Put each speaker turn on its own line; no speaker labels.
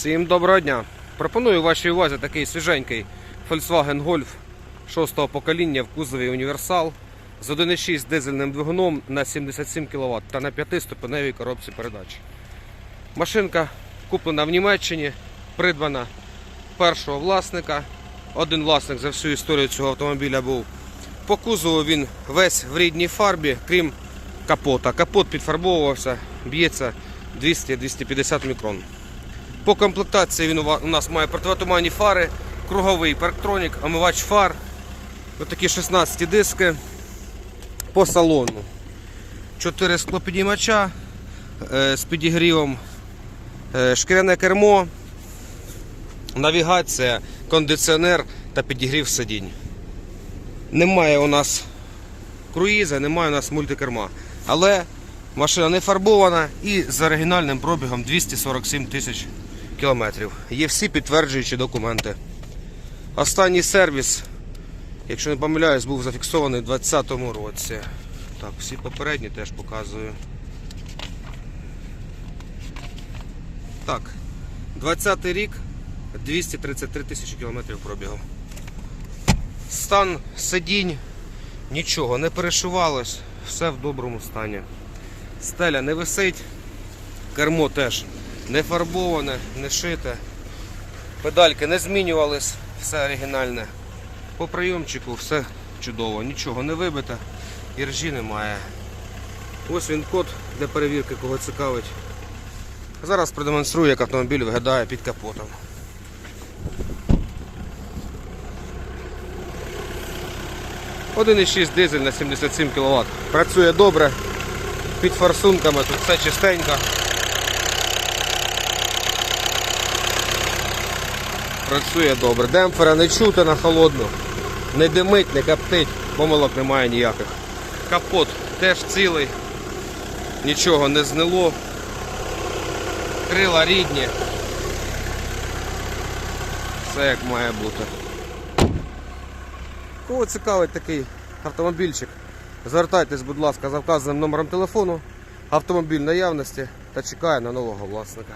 Всім доброго дня! Пропоную вашій увазі такий свіженький Volkswagen Golf 6-го покоління в кузові універсал з 1.6 дизельним двигуном на 77 кВт та на 5-ступеневій коробці передач. Машинка куплена в Німеччині, придбана першого власника. Один власник за всю історію цього автомобіля був. По кузову він весь в рідній фарбі, крім капота. Капот підфарбовувався, б'ється 200-250 мікрон. По комплектації він у нас має противотуманні фари, круговий парктронік, омивач фар, отакі 16 диски по салону. 4 склопідіймача е, з підігрівом, е, шкіряне кермо, навігація, кондиціонер та підігрів сидінь. Немає у нас круїза, немає у нас мультикерма. Але машина не фарбована і з оригінальним пробігом 247 тисяч кілометрів. Є всі підтверджуючі документи. Останній сервіс, якщо не помиляюсь, був зафіксований у 2020 році. Так, всі попередні теж показую. Так, 20 рік, 233 тисячі кілометрів пробігу. Стан сидінь, нічого, не перешивалось, все в доброму стані. Стеля не висить, кермо теж не фарбоване, не шите. Педальки не змінювались, все оригінальне. По прийомчику все чудово, нічого не вибите, і ржі немає. Ось він код для перевірки, кого цікавить. Зараз продемонструю, як автомобіль виглядає під капотом. Один 1,6 дизель на 77 кВт. Працює добре. Під форсунками тут все чистенько. Працює добре. Демпфера не чути на холодну. Не димить, не коптить, помилок немає ніяких. Капот теж цілий. Нічого не знило. Крила рідні. Все як має бути. Кого цікавить такий автомобільчик? Звертайтесь, будь ласка, за вказаним номером телефону. Автомобіль наявності та чекає на нового власника.